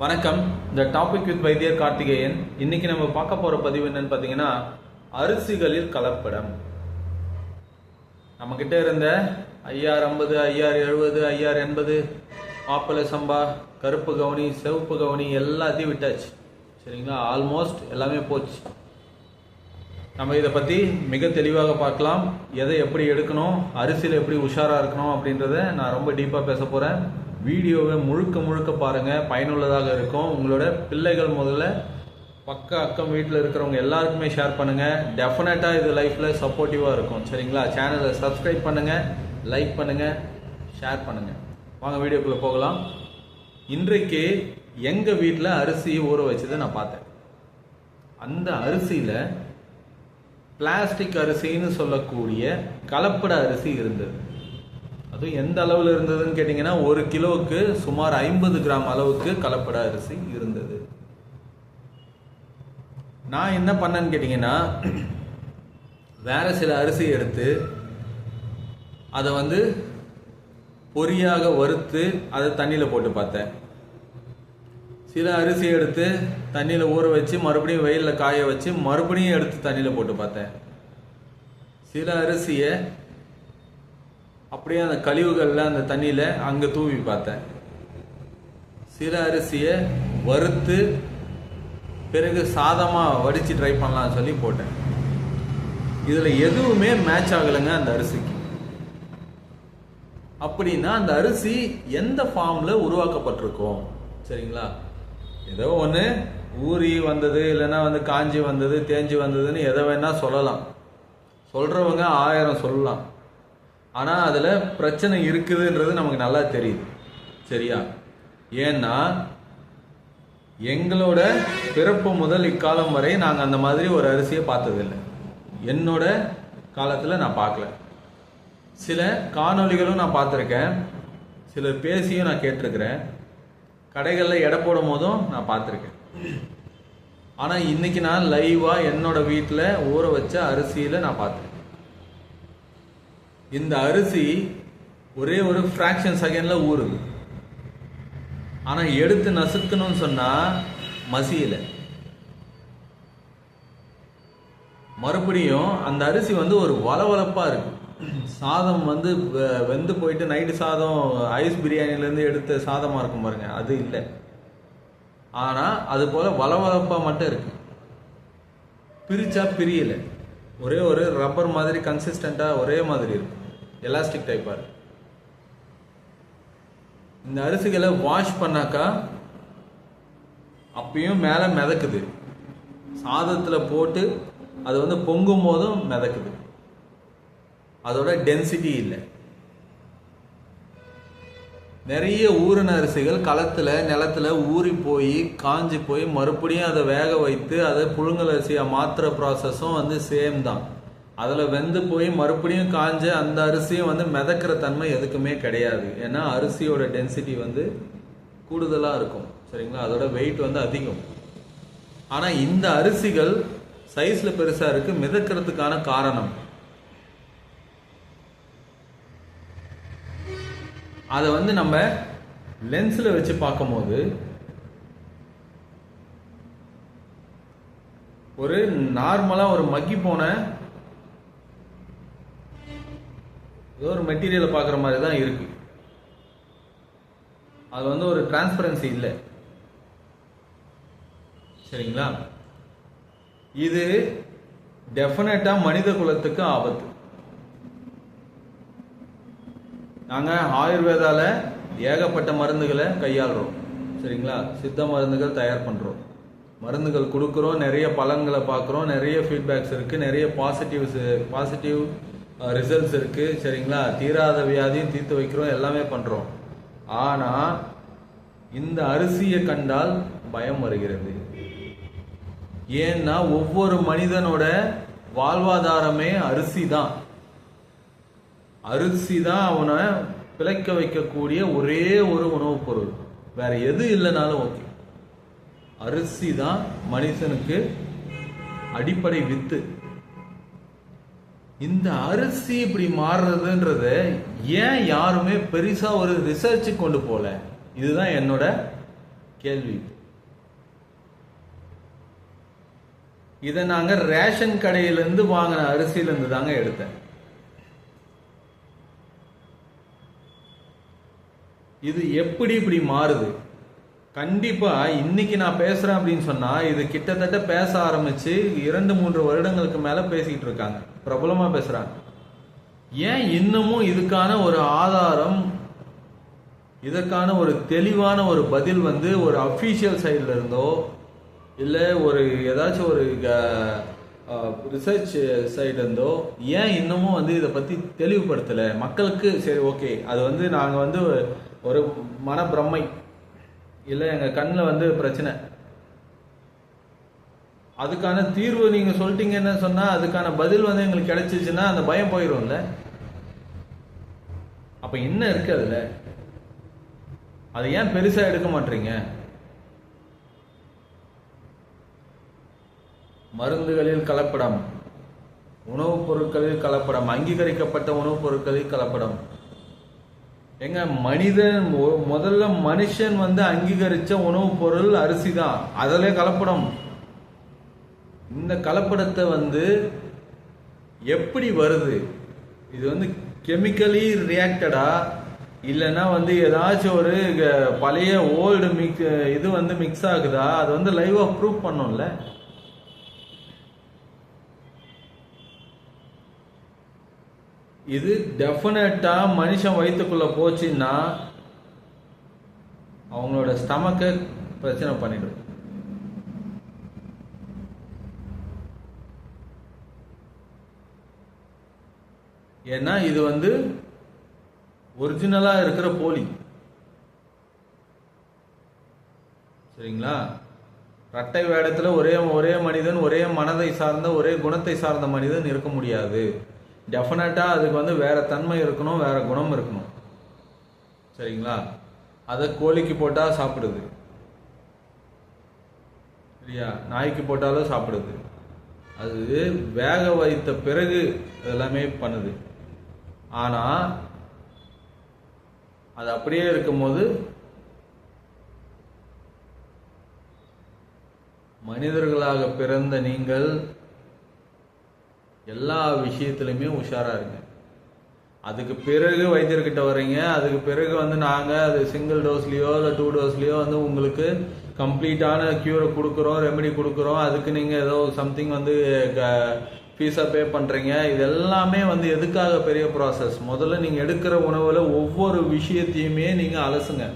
வணக்கம். இந்த topic with வைத்தியர் கார்த்திகேயன். இன்னைக்கு நம்ம பார்க்க போற பதிவு என்னன்னு பார்த்தீங்கன்னா அரிசிகளில் கலப்படம். நம்மக்கிட்ட இருந்த ஐஆர் ஐம்பது ஐஆர் எழுபது ஐஆர் எண்பது மாப்பிள்ளை சம்பா கருப்பு கவுனி சிவப்பு கவுனி எல்லாத்தையும் விட்டாச்சு. சரிங்களா? ஆல்மோஸ்ட் எல்லாமே போச்சு. நம்ம இதை பற்றி மிக தெளிவாக பார்க்கலாம். எதை எப்படி எடுக்கணும்? அரிசியில் எப்படி உஷாராக இருக்கணும் அப்படின்றத நான் ரொம்ப டீப்பாக பேச போகிறேன் வீடியோவை முழுக்க முழுக்க பாருங்கள் பயனுள்ளதாக இருக்கும். உங்களோட பிள்ளைகள் முதல்ல பக்க அக்கம் வீட்டில் இருக்கிறவங்க எல்லாருக்குமே ஷேர் பண்ணுங்கள் டெஃபினட்டாக இது லைஃப்பில் சப்போர்ட்டிவாக இருக்கும். சரிங்களா? சேனலை சப்ஸ்கிரைப் பண்ணுங்கள் லைக் பண்ணுங்கள் ஷேர் பண்ணுங்கள் வாங்க வீடியோக்குள்ளே போகலாம். இன்றைக்கு எங்கள் வீட்டில் அரிசி ஊற வச்சதை நான் பார்த்தேன். அந்த அரிசியில் பிளாஸ்டிக் அரிசின்னு சொல்லக்கூடிய கலப்பட அரிசி இருந்தது. அதுவும் எந்த அளவில் இருந்ததுன்னு கேட்டிங்கன்னா ஒரு கிலோவுக்கு சுமார் ஐம்பது கிராம் அளவுக்கு கலப்பட அரிசி இருந்தது. நான் என்ன பண்ணேன்னு கேட்டிங்கன்னா வேறு சில அரிசி எடுத்து அதை வந்து பொரியாக வறுத்து அதை தண்ணியில் போட்டு பார்த்தேன். சில அரிசி எடுத்து தண்ணியில் ஊற வச்சு மறுபடியும் வெயிலில் காய வச்சு மறுபடியும் எடுத்து தண்ணியில் போட்டு பார்த்தேன். சில அரிசியை அப்படியே அந்த கழிவுகளில் அந்த தண்ணியில் அங்கே தூவி பார்த்தேன். சில அரிசியை வறுத்து பிறகு சாதமாக வடித்து ட்ரை பண்ணலாம்னு சொல்லி போட்டேன். இதில் எதுவுமே மேட்ச் ஆகலைங்க அந்த அரிசிக்கு. அப்படின்னா அந்த அரிசி எந்த ஃபார்மில் உருவாக்கப்பட்டிருக்கோம் சரிங்களா? ஏதோ ஒன்று ஊறி வந்தது இல்லைன்னா வந்து காஞ்சி வந்தது தேஞ்சி வந்ததுன்னு எதை வேணால் சொல்லலாம். சொல்கிறவங்க ஆயிரம் சொல்லலாம். ஆனால் அதில் பிரச்சனை இருக்குதுன்றது நமக்கு நல்லா தெரியுது. சரியா? ஏன்னா எங்களோட பிறப்பு முதல் இக்காலம் வரை நாங்கள் அந்த மாதிரி ஒரு அரிசியை பார்த்ததில்லை. என்னோட காலத்தில் நான் பார்க்கல. சில காணொளிகளும் நான் பார்த்துருக்கேன். சிலர் பேசியும் நான் கேட்டிருக்கிறேன். கடைகளில் எடை போடும் போதும் நான் பார்த்துருக்கேன். ஆனால் இன்னைக்கு நான் லைவாக என்னோட வீட்டில் ஊற வச்ச அரிசியில் நான் பார்த்தேன் இந்த அரிசி ஒரே ஒரு ஃப்ராக்ஷன் செகண்டில் ஊறுது. ஆனால் எடுத்து நசுக்கணும்னு சொன்னால் மசியலை. மறுபடியும் அந்த அரிசி வந்து ஒரு வளவளப்பாக இருக்கு. சாதம் வந்து வெ- வெந்து போயிட்டு நைட்டு சாதம் ஐஸ் பிரியாணிலேருந்து எடுத்த சாதமாக இருக்கும் பாருங்க அது இல்லை. ஆனால் அது போல் வளவளப்பாக மட்டும் இருக்குது பிரித்தா பிரியலை. ஒரே ஒரு ரப்பர் மாதிரி கன்சிஸ்டண்ட்டாக ஒரே மாதிரி இருக்கும். எலாஸ்டிக் டைப்பாக இருக்கும். இந்த அரிசிகளை வாஷ் பண்ணாக்கா அப்பயும் மேலே மிதக்குது. சாதத்தில் போட்டு அது வந்து பொங்கும் போதும் மிதக்குது. அதோட டென்சிட்டி இல்லை. நிறைய ஊறின அரிசிகள் களத்தில் நிலத்துல ஊறி போய் காஞ்சி போய் மறுபடியும் அதை வேக வைத்து அதை புழுங்கல் அரிசியாக மாற்றுற ப்ராசஸும் வந்து சேம் தான். அதில் வெந்து போய் மறுபடியும் காஞ்ச அந்த அரிசியும் வந்து மிதக்கிற தன்மை எதுக்குமே கிடையாது. ஏன்னா அரிசியோட டென்சிட்டி வந்து கூடுதலாக இருக்கும். சரிங்களா? அதோட வெயிட் வந்து அதிகம். ஆனால் இந்த அரிசிகள் சைஸில் பெருசாக இருக்குது மிதக்கிறதுக்கான காரணம் அதை வந்து நம்ம லென்ஸில் வச்சு பார்க்கும்போது ஒரு நார்மலாக ஒரு மக்கி போன ஏதோ ஒரு மெட்டீரியலை பார்க்குற மாதிரி தான் இருக்கு. அது வந்து ஒரு டிரான்ஸ்பரன்சி இல்லை. சரிங்களா? இது டெஃபினட்டாக மனித குலத்துக்கு ஆபத்து. நாங்கள் ஆயுர்வேதாவில் ஏகப்பட்ட மருந்துகளை கையாளுறோம். சரிங்களா? சித்த மருந்துகள் தயார் பண்ணுறோம் மருந்துகள் கொடுக்குறோம் நிறைய பலன்களை பார்க்குறோம் நிறைய ஃபீட்பேக்ஸ் இருக்குது நிறைய பாசிட்டிவ்ஸ் பாசிட்டிவ் ரிசல்ட்ஸ் இருக்குது சரிங்களா? தீராத வியாதியும் தீர்த்து வைக்கிறோம் எல்லாமே பண்ணுறோம் ஆனால் இந்த அரிசியை கண்டால் பயம் வருகிறது. ஏன்னா ஒவ்வொரு மனிதனோட வாழ்வாதாரமே அரிசி தான் அரிசி தான் அவனை பிழைக்க வைக்கக்கூடிய ஒரே ஒரு உணவுப் பொருள். வேற எது இல்லைனாலும் ஓகே அரிசி தான் மனுஷனுக்கு அடிப்படை வித்து. இந்த அரிசி இப்படி மாறுறதுன்றத ஏன் யாருமே பெருசா ஒரு ரிசர்ச் கொண்டு போல இதுதான் என்னோட கேள்வி. இதை நாங்கள் ரேஷன் கடையிலேருந்து வாங்கின அரிசியிலேருந்து தாங்க எடுத்தேன். இது எப்படி இப்படி மாறுது? கண்டிப்பா இன்னைக்கு நான் பேசுறேன் அப்படின்னு சொன்னா இது கிட்டத்தட்ட பேச ஆரம்பிச்சு இரண்டு மூன்று வருடங்களுக்கு மேல பேசிக்கிட்டு இருக்காங்க. பிரபலமா பேசுறாங்க. ஏன் இன்னமும் இதுக்கான ஒரு ஆதாரம் இதற்கான ஒரு தெளிவான ஒரு பதில் வந்து ஒரு அஃபீஷியல் சைடில் இருந்தோ இல்லை ஒரு ஏதாச்சும் ஒரு ரிசர்ச் சைடு இருந்தோ ஏன் இன்னமும் வந்து இதை பற்றி தெளிவுபடுத்தலை? மக்களுக்கு சரி ஓகே அது வந்து நாங்கள் வந்து ஒரு மன பிரம்மை இல்லை எங்கள் கண்ணில் வந்து பிரச்சனை. அதுக்கான தீர்வு நீங்கள் சொல்லிட்டீங்கன்னு சொன்னால் அதுக்கான பதில் வந்து எங்களுக்கு கிடைச்சிச்சுன்னா அந்த பயம் போயிடும்ல அப்போ என்ன இருக்கு அதில்? அதை ஏன் பெருசாக எடுக்க மாட்டீங்க? மருந்துகளில் கலப்படம் உணவுப் பொருட்களில் கலப்படம் அங்கீகரிக்கப்பட்ட உணவுப் பொருட்களில் கலப்படம். எங்க மனிதன் முதல்ல மனுஷன் வந்து அங்கீகரிச்ச உணவுப் பொருள் அரிசி தான். அதிலே கலப்படம். இந்த கலப்படத்தை வந்து எப்படி வருது? இது வந்து கெமிக்கலி ரியாக்டடா இல்லைன்னா வந்து ஏதாச்சும் ஒரு பழைய ஓல்டு மிக் இது வந்து மிக்ஸ் ஆகுதா? அது வந்து லைவாக ப்ரூவ் பண்ணும்ல. இது டெஃபினட்டா மனுஷன் வயிற்றுக்குள்ள போச்சுன்னா அவங்களோட ஸ்டமக்கை பிரச்சனை பண்ணிடும். ஏன்னா இது வந்து ஒரிஜினலா இருக்கிற போலி. சரிங்களா? ரட்டை வேடத்துல ஒரே ஒரே மனிதன் ஒரே மனதை சார்ந்த ஒரே குணத்தை சார்ந்த மனிதன் இருக்க முடியாது. டெஃபினட்டாக அதுக்கு வந்து வேறு தன்மை இருக்கணும் வேறு குணம் இருக்கணும். சரிங்களா? அதை கோழிக்கு போட்டால் சாப்பிடுது. சரியா நாய்க்கு போட்டாலும் சாப்பிடுது. அது வேக வைத்த பிறகு எல்லாமே பண்ணுது. ஆனால் அது அப்படியே இருக்கும்போது மனிதர்களாக பிறந்த நீங்கள் எல்லா விஷயத்துலையுமே உஷாராக இருங்க. அதுக்கு பிறகு வைத்தியர்கிட்ட வர்றீங்க அதுக்கு பிறகு வந்து நாங்கள் அது சிங்கிள் டோஸ்லேயோ இல்லை டூ டோஸ்லேயோ வந்து உங்களுக்கு கம்ப்ளீட்டான க்யூரை கொடுக்குறோம் ரெமெடி கொடுக்குறோம். அதுக்கு நீங்கள் ஏதோ சம்திங் வந்து ஃபீஸாக பே பண்ணுறீங்க இது எல்லாமே வந்து எதுக்காக பெரிய ப்ராசஸ் முதல்ல நீங்கள் எடுக்கிற உணவில் ஒவ்வொரு விஷயத்தையுமே நீங்கள் அலசுங்க.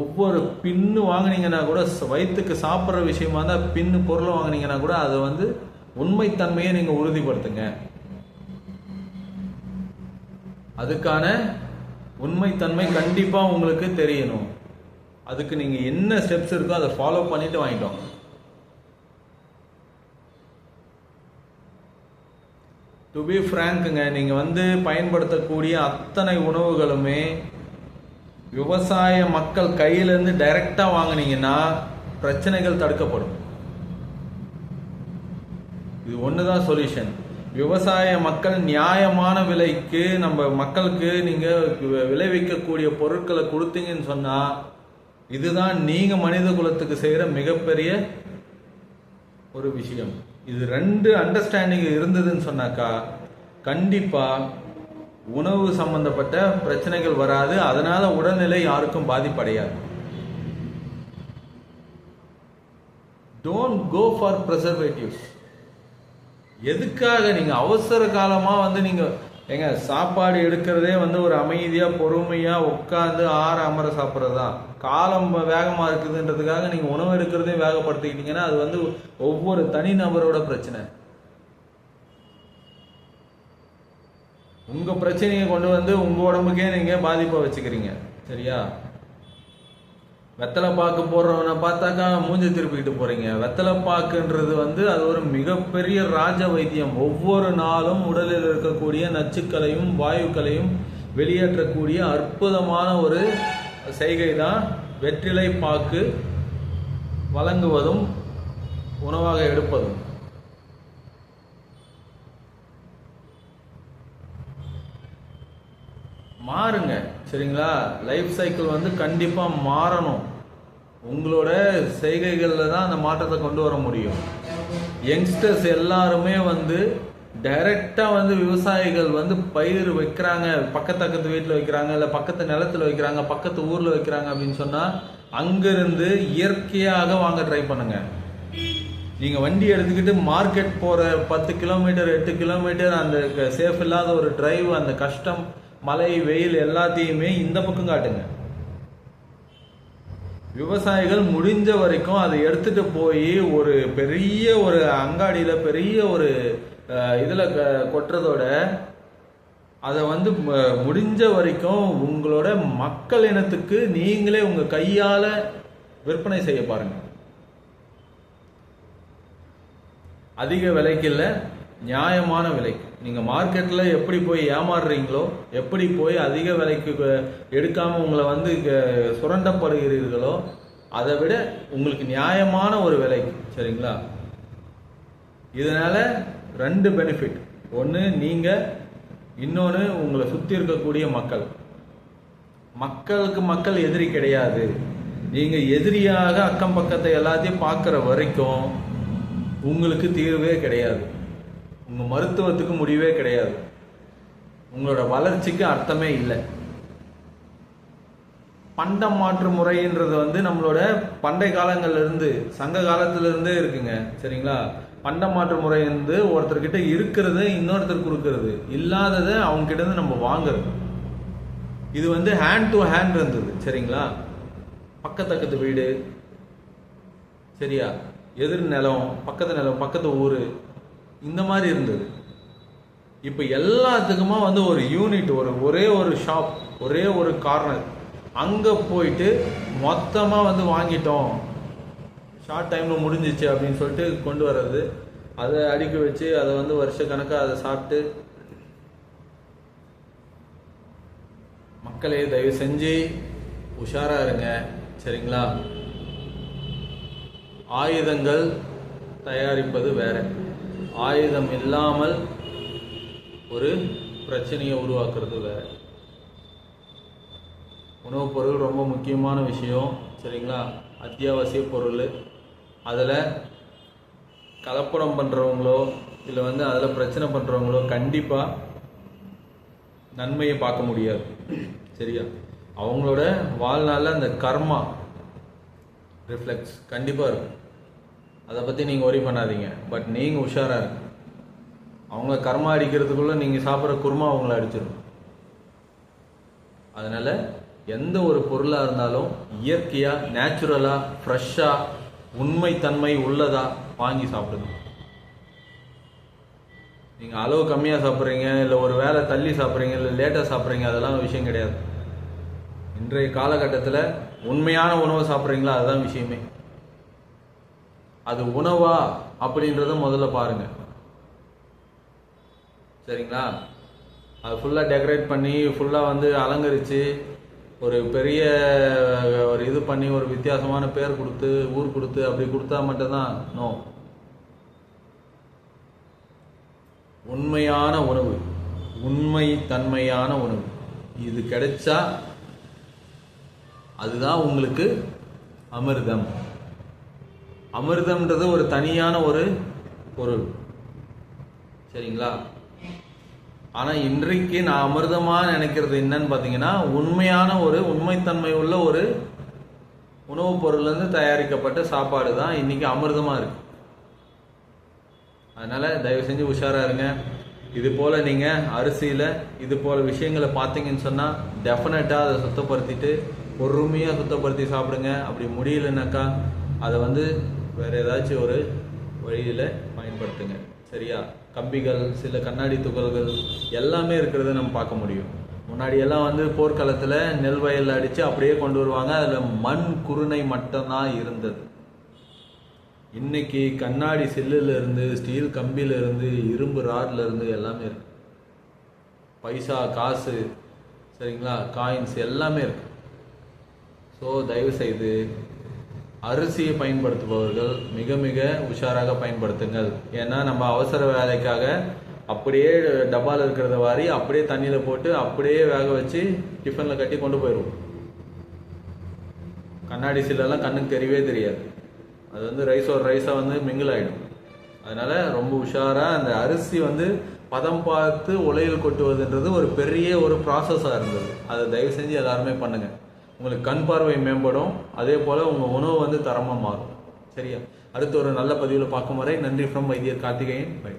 ஒவ்வொரு பின்னு வாங்குனீங்கன்னா கூட வயிற்றுக்கு சாப்பிட்ற விஷயமா இருந்தால் பின்னு பொருள் வாங்குனீங்கன்னா கூட அதை வந்து உண்மைத்தன்மையை நீங்கள் உறுதிப்படுத்துங்க. அதுக்கான உண்மைத்தன்மை கண்டிப்பாக உங்களுக்கு தெரியணும். அதுக்கு நீங்கள் என்ன ஸ்டெப்ஸ் இருக்கோ அதை ஃபாலோ பண்ணிட்டு வாங்கிட்டோம் டு பி ஃப்ராங்க்குங்க நீங்கள் வந்து பயன்படுத்தக்கூடிய அத்தனை உணவுகளுமே விவசாய மக்கள் கையிலேருந்து டைரெக்டாக வாங்கினீங்கன்னா பிரச்சனைகள் தடுக்கப்படும். இது ஒன்று தான் சொல்யூஷன் விவசாய மக்கள் நியாயமான விலைக்கு நம்ம மக்களுக்கு நீங்கள் விளைவிக்கக்கூடிய பொருட்களை கொடுத்தீங்கன்னு சொன்னால் இதுதான் நீங்கள் மனித குலத்துக்கு செய்கிற மிகப்பெரிய ஒரு விஷயம். இது ரெண்டு அண்டர்ஸ்டாண்டிங் இருந்ததுன்னு சொன்னாக்கா கண்டிப்பாக உணவு சம்பந்தப்பட்ட பிரச்சனைகள் வராது. அதனால உடல்நிலை யாருக்கும் பாதிப்படையாது. டோன்ட் கோ ஃபார் ப்ரெசர்வேட்டிவ்ஸ் எதுக்காக நீங்கள் அவசர காலமாக வந்து நீங்கள் ஏங்க சாப்பாடு எடுக்கிறதே வந்து ஒரு அமைதியாக பொறுமையாக உட்காந்து ஆற அமர சாப்பிட்றது தான் காலம் வேகமாக இருக்குதுன்றதுக்காக நீங்கள் உணவு எடுக்கிறதே வேகப்படுத்திக்கிட்டீங்கன்னா அது வந்து ஒவ்வொரு தனி நபரோட பிரச்சனை. உங்கள் பிரச்சனையை கொண்டு வந்து உங்கள் உடம்புக்கே நீங்கள் பாதிப்பை வச்சுக்கிறீங்க. சரியா? வெத்தலை பாக்கு போடுறவனை பார்த்தாக்கா மூஞ்சி திருப்பிக்கிட்டு போறீங்க. வெத்தலை பாக்குன்றது வந்து அது ஒரு மிகப்பெரிய ராஜ வைத்தியம். ஒவ்வொரு நாளும் உடலில் இருக்கக்கூடிய நச்சுக்களையும் வாயுக்களையும் வெளியேற்றக்கூடிய அற்புதமான ஒரு செய்கை தான் வெற்றிலை பாக்கு வழங்குவதும் உணவாக எடுப்பதும். மாறுங்க. சரிங்களா? லைஃப் சைக்கிள் வந்து கண்டிப்பாக மாறணும். உங்களோட செய்கைகளில் தான் அந்த மாற்றத்தை கொண்டு வர முடியும். யங்ஸ்டர்ஸ் எல்லாருமே வந்து டைரக்டாக வந்து விவசாயிகள் வந்து பயிர் வைக்கிறாங்க. பக்கத்து பக்கத்து வீட்டில் வைக்கிறாங்க இல்லை பக்கத்து நிலத்துல வைக்கிறாங்க பக்கத்து ஊரில் வைக்கிறாங்க அப்படின்னு சொன்னால் அங்கேருந்து இயற்கையாக வாங்க ட்ரை பண்ணுங்க. நீங்கள் வண்டி எடுத்துக்கிட்டு மார்க்கெட் போகிற பத்து கிலோமீட்டர் எட்டு கிலோமீட்டர் அந்த சேஃப் இல்லாத ஒரு டிரைவ் அந்த கஷ்டம் மழை வெயில் எல்லாத்தையுமே இந்த பக்கம் காட்டுங்க. விவசாயிகள் முடிஞ்ச வரைக்கும் அதை எடுத்துட்டு போய் ஒரு பெரிய ஒரு அங்காடியில பெரிய ஒரு இதில் இதுல க- கொட்டுறதோட அதை வந்து முடிஞ்ச வரைக்கும் உங்களோட மக்கள் இனத்துக்கு நீங்களே உங்க கையால விற்பனை செய்ய பாருங்க. அதிக விலைக்கு இல்லை நியாயமான விலைக்கு. நீங்கள் மார்க்கெட்டில் எப்படி போய் ஏமாறுறீங்களோ எப்படி போய் அதிக விலைக்கு எடுக்காமல் உங்களை வந்து சுரண்டப்படுகிறீர்களோ அதை விட உங்களுக்கு நியாயமான ஒரு விலைக்கு. சரிங்களா? இதனால் ரெண்டு பெனிஃபிட் ஒன்று நீங்கள் இன்னொன்று உங்களை சுற்றி இருக்கக்கூடிய மக்கள். மக்களுக்கு மக்கள் எதிரி கிடையாது. நீங்கள் எதிரியாக அக்கம் பக்கத்தை எல்லாத்தையும் பார்க்குற வரைக்கும் உங்களுக்கு தீர்வே கிடையாது. உங்கள் மருத்துவத்துக்கு முடிவே கிடையாது. உங்களோட வளர்ச்சிக்கு அர்த்தமே இல்லை. பண்டம் மாற்று முறைன்றது வந்து நம்மளோட பண்டை காலங்கள்லேருந்து சங்க காலத்திலேருந்தே இருக்குங்க. சரிங்களா? பண்டம் மாற்று முறை வந்து ஒருத்தர்கிட்ட இருக்கிறது இன்னொருத்தர் கொடுக்கறது. இல்லாததை அவங்ககிட்ட இருந்து நம்ம வாங்குறது. இது வந்து ஹேண்ட் டு ஹேண்ட் இருந்தது. சரிங்களா? பக்கத்தக்கத்து வீடு. சரியா? எதிர் நிலம் பக்கத்து நிலம் பக்கத்து ஊர். இந்த மாதிரி இருந்தது. இப்போ எல்லாத்துக்குமா வந்து ஒரு யூனிட் ஒரு ஒரே ஒரு ஷாப் ஒரே ஒரு கார்னர் அங்கே போயிட்டு மொத்தமாக வந்து வாங்கிட்டோம். ஷார்ட் டைமில் முடிஞ்சிச்சு அப்படின்னு சொல்லிட்டு கொண்டு வர்றது. அதை அடுக்கி வச்சு அதை வந்து வருஷ கணக்காக அதை சாப்பிட்டு மக்களே தயவு செஞ்சு உஷாராக இருங்க. சரிங்களா? ஆயுதங்கள் தயாரிப்பது வேறு. ஆயுதம் இல்லாமல் ஒரு பிரச்சனையை உருவாக்குறது வேற. உணவுப் பொருள் ரொம்ப முக்கியமான விஷயம் சரிங்களா? அத்தியாவசிய பொருள். அதில் கலப்படம் பண்ணுறவங்களோ இல்லை வந்து அதில் பிரச்சனை பண்ணுறவங்களோ கண்டிப்பாக நன்மையை பார்க்க முடியாது. சரியா? அவங்களோட வாழ்நாளில் அந்த கர்மா ரிஃப்ளெக்ஸ் கண்டிப்பாக இருக்கும். அதை பற்றி நீங்கள் ஒரி பண்ணாதீங்க. பட் நீங்கள் உஷாராக இருக்கு அவங்க கர்மா அடிக்கிறதுக்குள்ளே நீங்கள் சாப்பிட்ற குருமா அவங்கள அடிச்சிடும். அதனால் எந்த ஒரு பொருளாக இருந்தாலும் இயற்கையாக நேச்சுரலாக ஃப்ரெஷ்ஷாக உண்மைத்தன்மை உள்ளதா வாங்கி சாப்பிடுங்க. நீங்கள் அளவு கம்மியாக சாப்பிட்றீங்க இல்லை ஒரு வேளை தள்ளி சாப்பிட்றீங்க இல்லை லேட்டாக சாப்பிட்றீங்க அதெல்லாம் விஷயம் கிடையாது. இன்றைய காலகட்டத்தில் உண்மையான உணவை சாப்பிட்றீங்களா அதுதான் விஷயமே. அது உணவா அப்படின்றத முதல்ல பாருங்க. சரிங்களா? அது ஃபுல்லாக டெக்கரேட் பண்ணி ஃபுல்லாக வந்து அலங்கரித்து ஒரு பெரிய ஒரு இது பண்ணி ஒரு வித்தியாசமான பேர் கொடுத்து ஊர் கொடுத்து அப்படி கொடுத்தா மட்டும்தான். நோ உண்மையான உணவு. உண்மை தன்மையான உணவு. இது கிடைச்சா அதுதான் உங்களுக்கு அமிர்தம். அமிர்தம்ன்றது ஒரு தனியான ஒரு பொருள். சரிங்களா? ஆனா இன்றைக்கு நான் அமிர்தமா நினைக்கிறது என்னன்னு பாத்தீங்கன்னா உண்மையான ஒரு உண்மைத்தன்மை உள்ள ஒரு உணவுப் பொருள்லேருந்து தயாரிக்கப்பட்ட சாப்பாடு தான் இன்னைக்கு அமிர்தமா இருக்கு. அதனால தயவு செஞ்சு உஷாரா இருங்க. இது போல நீங்க அரிசியில இது போல விஷயங்களை பார்த்தீங்கன்னு சொன்னா டெஃபினட்டா அதை சுத்தப்படுத்திட்டு பொறுமையா சுத்தப்படுத்தி சாப்பிடுங்க. அப்படி முடியலனாக்கா அதை வந்து வேறு ஏதாச்சும் ஒரு வழியில் பயன்படுத்துங்க. சரியா? கம்பிகள் சில கண்ணாடி துகள்கள் எல்லாமே இருக்கிறத நம்ம பார்க்க முடியும். முன்னாடி எல்லாம் வந்து போர்க்காலத்தில் நெல் வயலில் அடித்து அப்படியே கொண்டு வருவாங்க. அதில் மண் குருணை மட்டும்தான் இருந்தது. இன்னைக்கு கண்ணாடி செல்லுலேருந்து ஸ்டீல் கம்பியிலேருந்து இரும்பு ராட்ல இருந்து எல்லாமே இருக்கு. பைசா காசு சரிங்களா? காயின்ஸ் எல்லாமே இருக்கு. ஸோ தயவு செய்து அரிசியை பயன்படுத்துபவர்கள் மிக மிக உஷாராக பயன்படுத்துங்கள். ஏன்னா நம்ம அவசர வேலைக்காக அப்படியே டப்பாவில் இருக்கிறத வாரி அப்படியே தண்ணியில் போட்டு அப்படியே வேக வச்சு டிஃபனில் கட்டி கொண்டு போயிடுவோம். கண்ணாடி சீலெல்லாம் கண்ணுக்கு தெரியவே தெரியாது. அது வந்து ரைஸோட ரைஸாக வந்து மிங்கிள் ஆகிடும் அதனால் ரொம்ப உஷாராக அந்த அரிசி வந்து பதம் பார்த்து உலையில் கொட்டுவதுன்றது ஒரு பெரிய ஒரு ப்ராசஸாக இருந்தது. அதை தயவு செஞ்சு எல்லாருமே பண்ணுங்கள் உங்களுக்கு கண் பார்வை மேம்படும் அதே போல் உங்கள் உணவு வந்து தரமாக மாறும். சரியா? அடுத்து ஒரு நல்ல பதிவில் பார்க்கும் வரை நன்றி ஃப்ரம் வைத்தியர் கார்த்திகேயன். பை